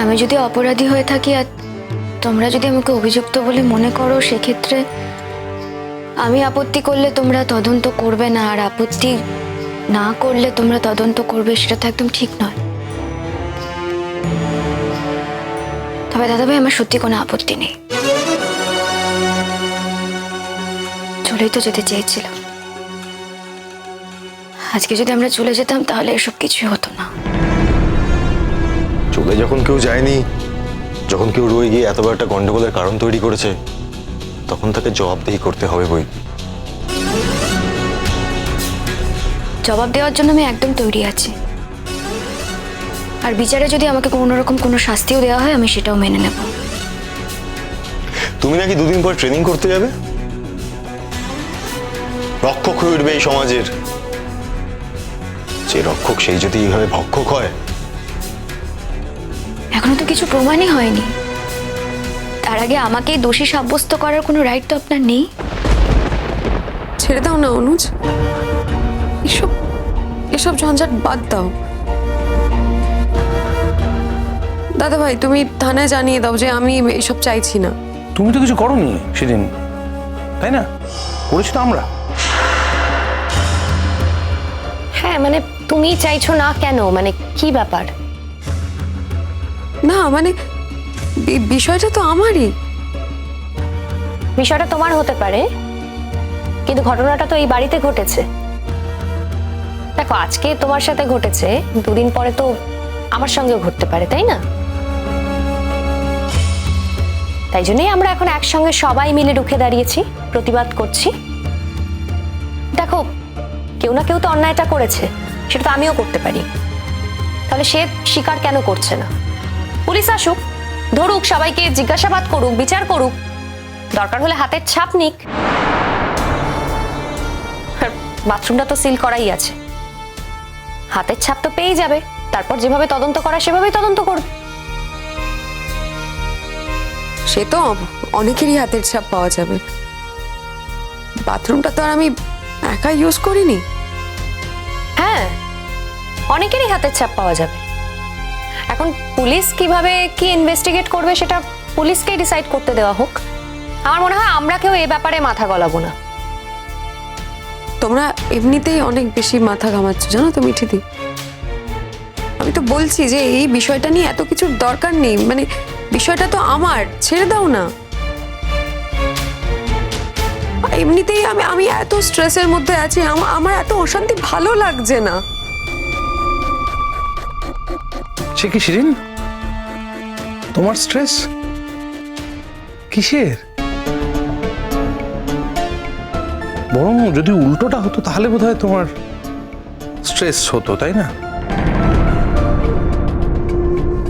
আমি যদি অপরাধী হয়ে থাকি আর তোমরা যদি আমাকে অভিযুক্ত বলে মনে করো, সেক্ষেত্রে আমি আপত্তি করলে তোমরা তদন্ত করবে না, আর আপত্তি না করলে তোমরা তদন্ত করবে, সেটা তো একদম ঠিক নয়। তবে দাদাভাই, আমার সত্যি কোনো আপত্তি নেই। চলেই তো যেতে চেয়েছিলাম আজকে যদি আমরা চলে যেতাম, তাহলে এসব কিছুই হতো না। চলে যখন কেউ যায়নি যখন কেউ রয়ে গিয়ে এত বড় একটা গন্ডগোলের কারণ তৈরি করেছে তখন তাকে জবাবদেহি করতে হবে বই। জবাব দেওয়ার জন্য আমি একদম তৈরি আছি। আর বিচারে যদি আমাকে কোনো রকম কোনো শাস্তিও দেওয়া হয় আমি সেটাও মেনে নেব। তুমি নাকি দুদিন পর ট্রেনিং করতে যাবে? রক্ষক হয়ে উঠবে এই সমাজের। যে রক্ষক সেই যদি এইভাবে ভক্ষক হয় এখনও তো কিছু প্রমাণই হয়নি। তার আগে আমাকে দোষী সাব্যস্ত করার কোনো রাইট তো আপনার নেই? ছেড়ে দাও না অনুজ। এসব এসব ঝঞ্ঝাট বাদ দাও। দাদা ভাই তুমি থানায় জানিয়ে দাও যে আমি এসব চাইছি না। তুমি তো কিছু করনি সেদিন তাই না? করেছি তো আমরা। হ্যাঁ মানে তুমি চাইছো না কেন? মানে কি ব্যাপার? না মানে বিষয়টা তো আমারই। বিষয়টা তোমার হতে পারে, কিন্তু ঘটনাটা তো এই বাড়িতে ঘটেছে। দেখো, আজকে তোমার সাথে ঘটেছে, দুদিন পরে তো আমার সঙ্গেও ঘটতে পারে, তাই না? তাই জন্যই আমরা এখন একসঙ্গে সবাই মিলে রুখে দাঁড়িয়েছি, প্রতিবাদ করছি। দেখো, কেউ না কেউ তো অন্যায়টা করেছে, সেটা তো আমিও করতে পারি। তাহলে সে স্বীকার কেন করছে না? পুলিশ আসুক ধরুক সবাইকে জিজ্ঞাসাবাদ করুক বিচার করুক দরকার হলে হাতের ছাপ নিক। বাথরুমটা তো সিল করাই আছে। হাতের ছাপ তো পেয়ে যাবে তারপর যেভাবে তদন্ত করা সেভাবেই তদন্ত করবে। সে তো অনেকেরই হাতের ছাপ পাওয়া যাবে। বাথরুমটা তো আর আমি একা ইউজ করিনি। হ্যাঁ অনেকেরই হাতের ছাপ পাওয়া যাবে। এখন পুলিশ কীভাবে কি ইনভেস্টিগেট করবে সেটা পুলিশকেই ডিসাইড করতে দেওয়া হোক। আমার মনে হয় আমরা কেউ এ ব্যাপারে মাথা গলাবো না। তোমরা এমনিতেই অনেক বেশি মাথা ঘামাচ্ছ, জানো তো মিঠিদি? আমি তো বলছি যে এই বিষয়টা নিয়ে এত কিছুর দরকার নেই মানে বিষয়টা তো আমার, ছেড়ে দাও না। এমনিতেই আমি আমি এত স্ট্রেসের মধ্যে আছি আমার এত অশান্তি ভালো লাগছে না। সে কি শিরিন? তোমার স্ট্রেস কিসের? বরং যদি উল্টোটা হতো, তাহলে বোধ হয় তোমার স্ট্রেস হতো, তাই না?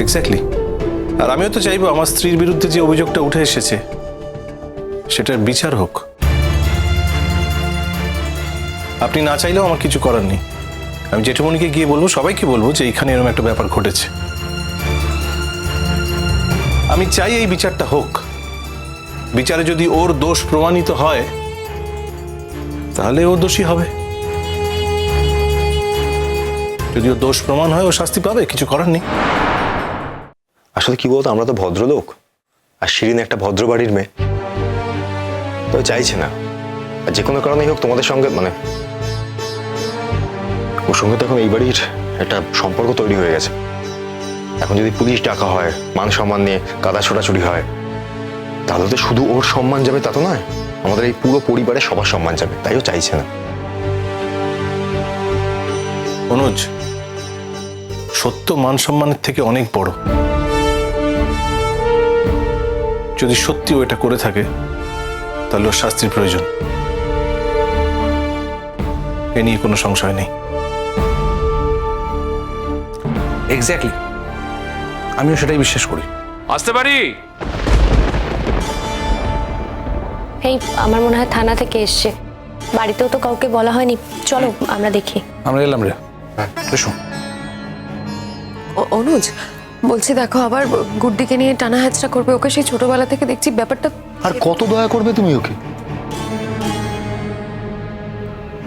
এক্স্যাক্টলি আর আমিও তো চাইব আমার স্ত্রীর বিরুদ্ধে যে অভিযোগটা উঠে এসেছে, সেটার বিচার হোক। আপনি না চাইলেও আমার কিছু করার নেই। আমি জেঠুমনিকে গিয়ে বলব, সবাইকে বলব যে এখানে এরকম একটা ব্যাপার ঘটেছে। আমি চাই এই বিচারটা হোক। বিচারে যদি ওর দোষ প্রমাণিত হয়, তাহলে ও দোষী হবে। যদি ও দোষ প্রমাণ হয়, ও শাস্তি পাবে, কিছু করার নেই। আসলে কি বলতো, আমরা তো ভদ্রলোক। আর শিরিন একটা ভদ্র বাড়ির মেয়ে। তো চাইছে না। আর যে কোনো কারণেই হোক তোমাদের সঙ্গে মানে ওর সঙ্গে তো এখন এই বাড়ির একটা সম্পর্ক তৈরি হয়ে গেছে। এখন যদি পুলিশ ডাকা হয়, মান সম্মান নিয়ে কাদা ছোটাছুটি হয়, তাহলে তো শুধু ওর সম্মান যাবে তা তো নয়, আমাদের এই পুরো পরিবারের সবার সম্মান যাবে তাইও চাইছে না। অনুজ, সত্য মান সম্মানের থেকে অনেক বড়। যদি সত্যি ও এটা করে থাকে, তাহলে ওর শাস্তির প্রয়োজন। এ নিয়ে কোনো সংশয় নেই। এক্স্যাক্টলি আমিও সেটাই বিশ্বাস করি। আসতে পারি? এই আমার মনে হয় থানা থেকে এসছে। বাড়িতেও তো কাউকে বলা হয়নি। চলো আমরা দেখি। আমরা এলাম রে। এসো। অনুজ বলছি দেখো আবার গুড্ডিকে নিয়ে টানা হ্যাচড়া করবে ওকে সেই ছোটবেলা থেকে দেখছি ব্যাপারটা আর কত দয়া করবে তুমি ওকে?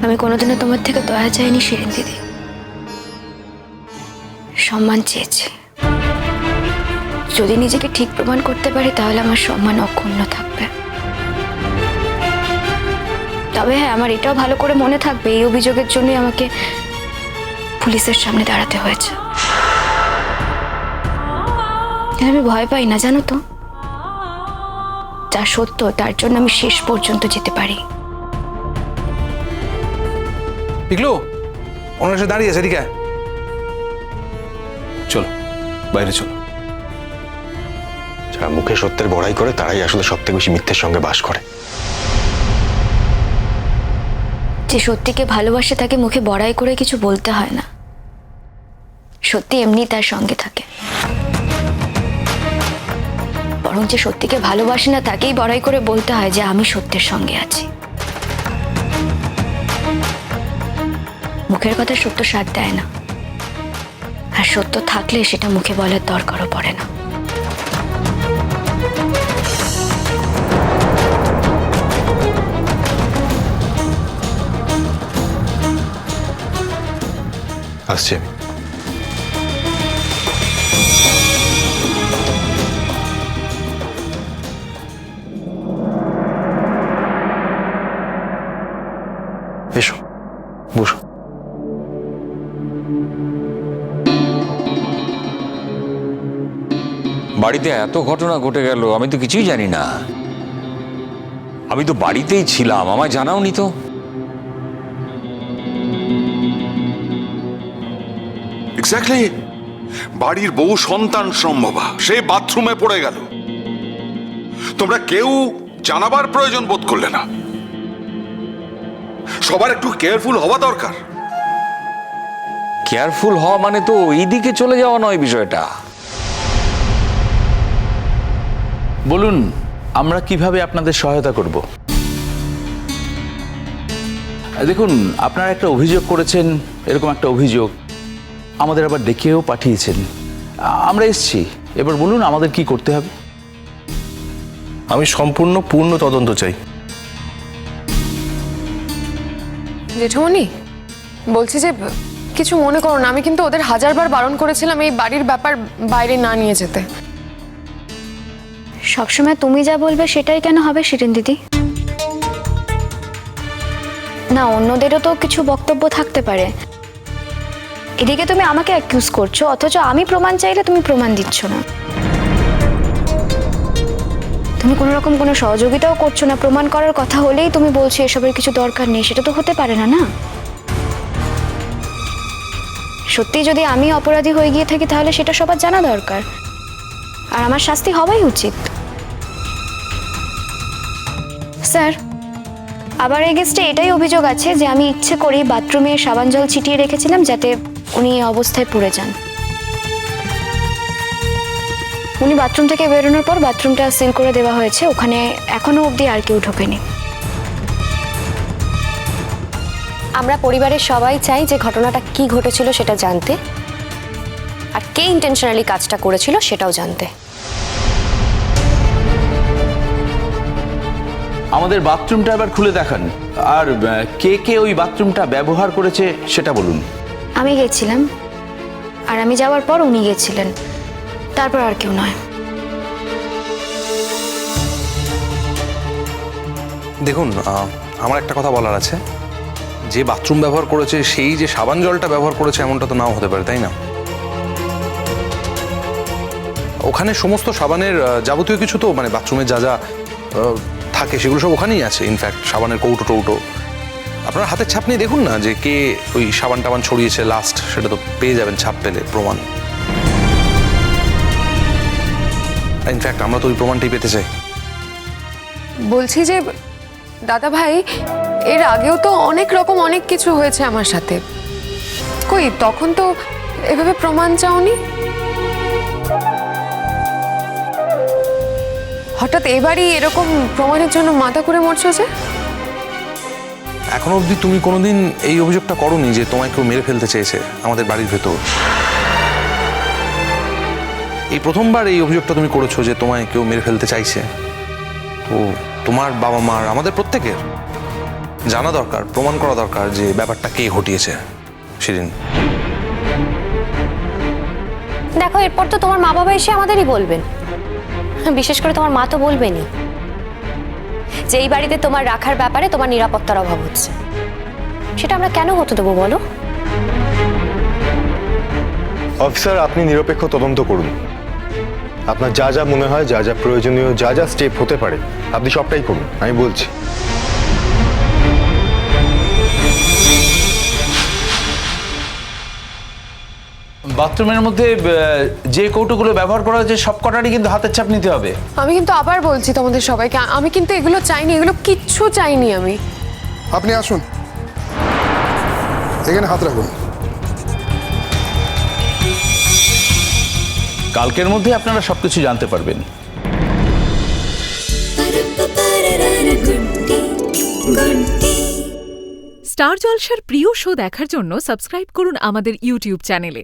আমি কোনোদিনও তোমার থেকে দয়া চাইনি শিরিন দিদি। সম্মান চেয়েছে। যদি নিজেকে ঠিক প্রমাণ করতে পারি, তাহলে আমার সম্মান অক্ষুণ্ণ থাকবে। তবে হ্যাঁ আমার এটাও ভালো করে মনে থাকবে, এই অভিযোগের জন্যই আমাকে পুলিশের সামনে দাঁড়াতে হয়েছে। আমি ভয় পাই না, জানো তো? যা সত্য, তার জন্য আমি শেষ পর্যন্ত যেতে পারি। পিকলু ওনার বাইরে চলো। যারা মুখে সত্যের বড়াই করে তারাই আসলে সব থেকে বেশি মিথ্যের সঙ্গে বাস করে। যে সত্যিকে ভালোবাসে তাকে মুখে বড়াই করে কিছু বলতে হয় না। সত্যি এমনি তার সঙ্গে থাকে। বরং যে সত্যিকে ভালোবাসে না তাকেই বড়াই করে বলতে হয় যে আমি সত্যের সঙ্গে আছি। মুখের কথা সত্য সাথ দেয় না। আর সত্য থাকলে সেটা মুখে বলার দরকারও পড়ে না। আসছি আমি। এসো বসো। বাড়িতে এত ঘটনা ঘটে গেল আমি তো কিছুই জানি না। আমি তো বাড়িতেই ছিলাম আমায় জানাওনি তো। এক্স্যাক্টলি বাড়ির বউ সন্তান সম্ভবা সে বাথরুমে পড়ে গেল। তোমরা কেউ জানাবার প্রয়োজন বোধ করলে না। সবার একটু কেয়ারফুল হওয়া দরকার। কেয়ারফুল হওয়া মানে তো এই দিকে চলে যাওয়া নয় বিষয়টা। বলুন আমরা কীভাবে আপনাদের সহায়তা করব? দেখুন আপনারা একটা অভিযোগ করেছেন এরকম একটা অভিযোগ আমাদের আবার ডেকেও পাঠিয়েছেন। আমরা এসছি এবার বলুন আমাদের কি করতে হবে। আমি সম্পূর্ণ পূর্ণ তদন্ত চাই। জেঠুমনি বলছি যে কিছু মনে করো না আমি কিন্তু ওদের হাজারবার বারণ করেছিলাম এই বাড়ির ব্যাপার বাইরে না নিয়ে যেতে। সবসময় তুমি যা বলবে সেটাই কেন হবে শিরিন দিদি? না, অন্যদেরও তো কিছু বক্তব্য থাকতে পারে। এদিকে তুমি আমাকে অ্যাকিউজ করছ, অথচ আমি প্রমাণ চাইলে তুমি প্রমাণ দিচ্ছ না। তুমি কোনো রকম কোনো সহযোগিতাও করছ না। প্রমাণ করার কথা হলেই তুমি বলছো এসবের কিছু দরকার নেই, সেটা তো হতে পারে না না? সত্যি যদি আমি অপরাধী হয়ে গিয়ে থাকি তাহলে সেটা সবার জানা দরকার। আর আমার শাস্তি হওয়াই উচিত। স্যার। আবার এগেস্টে এটাই অভিযোগ আছে যে আমি ইচ্ছে করেই বাথরুমে সাবান জল ছিটিয়ে রেখেছিলাম যাতে উনি অবস্থায় পড়ে যান। উনি বাথরুম থেকে বেরোনোর পর বাথরুমটা সিল করে দেওয়া হয়েছে। ওখানে এখনও অবধি আর কেউ ঢোকেনি। আমরা পরিবারের সবাই চাই যে ঘটনাটা কি ঘটেছিল সেটা জানতে। আর কে ইন্টেনশনালি কাজটা করেছিল সেটাও জানতে। আমাদের বাথরুমটা এবার খুলে দেখান। আর কে কে ওই বাথরুমটা ব্যবহার করেছে সেটা বলুন। আমি গেছিলাম আর আমি যাওয়ার পর উনি গেছিলেন। তারপর আর কেউ নয়। দেখুন আমার একটা কথা বলার আছে। যে বাথরুম ব্যবহার করেছে সেই যে সাবান জলটা ব্যবহার করেছে এমনটা তো নাও হতে পারে তাই না? ওখানে সমস্ত সাবানের যাবতীয় কিছু তো মানে বাথরুমে যা যা থাকে, সেগুলো সব ওখানেই আছে। ইনফ্যাক্ট সাবানের কৌটো টৌটো। আপনার হাতের ছাপ নিয়ে দেখুন না যে কে ওই সাবান টাবান ছড়িয়েছে লাস্ট সেটা তো পেয়ে যাবেন ছাপ পেলে, প্রমাণ। ইনফ্যাক্ট আমরা তো ওই প্রমাণটাই পেতে চাই। বলছি যে, দাদা ভাই, এর আগেও তো অনেক রকম অনেক কিছু হয়েছে আমার সাথে। কই, তখন তো এভাবে প্রমাণ চাওনি? হঠাৎ এবারই এরকম প্রমাণের জন্য মাথা করে মরছো যে? এখনও অবধি তুমি কোনোদিন এই অভিযোগটা করনি যে তোমায় কেউ মেরে ফেলতে চেয়েছে আমাদের বাড়ির ভেতর? এই প্রথমবার এই অভিযোগটা তুমি করেছ যে তোমায় কেউ মেরে ফেলতে চাইছে। তো তোমার বাবা মার আমাদের প্রত্যেকের জানা দরকার প্রমাণ করা দরকার যে ব্যাপারটা কে ঘটিয়েছে সেদিন। দেখো এরপর তো তোমার মা বাবা এসে আমাদেরই বলবেন। বিশেষ করে তোমার মা তো বলবেনই যে এই বাড়িতে তোমার রাখার ব্যাপারে তোমার নিরাপত্তার অভাব হচ্ছে। সেটা আমরা কেন হতে দেবো বলো? অফিসার, আপনি নিরপেক্ষ তদন্ত করুন। আপনার যা যা মনে হয়, যা যা প্রয়োজনীয়, যা যা স্টেপ হতে পারে, আপনি সবটাই করুন, আমি বলছি। বাথরুমের মধ্যে যে কৌটোগুলো ব্যবহার করা হয়েছে সব কটারই কিন্তু হাতের ছাপ নিতে হবে। আমি কিন্তু আবার বলছি তোমাদের সবাইকে আমি কিন্তু এগুলো চাইনি এগুলো কিচ্ছু চাইনি আমি। আপনি আসুন। এখানে হাত রাখুন। কালকের মধ্যে আপনারা সবকিছু জানতে পারবেন। স্টার জলসার প্রিয় শো দেখার জন্য সাবস্ক্রাইব করুন আমাদের ইউটিউব চ্যানেলে।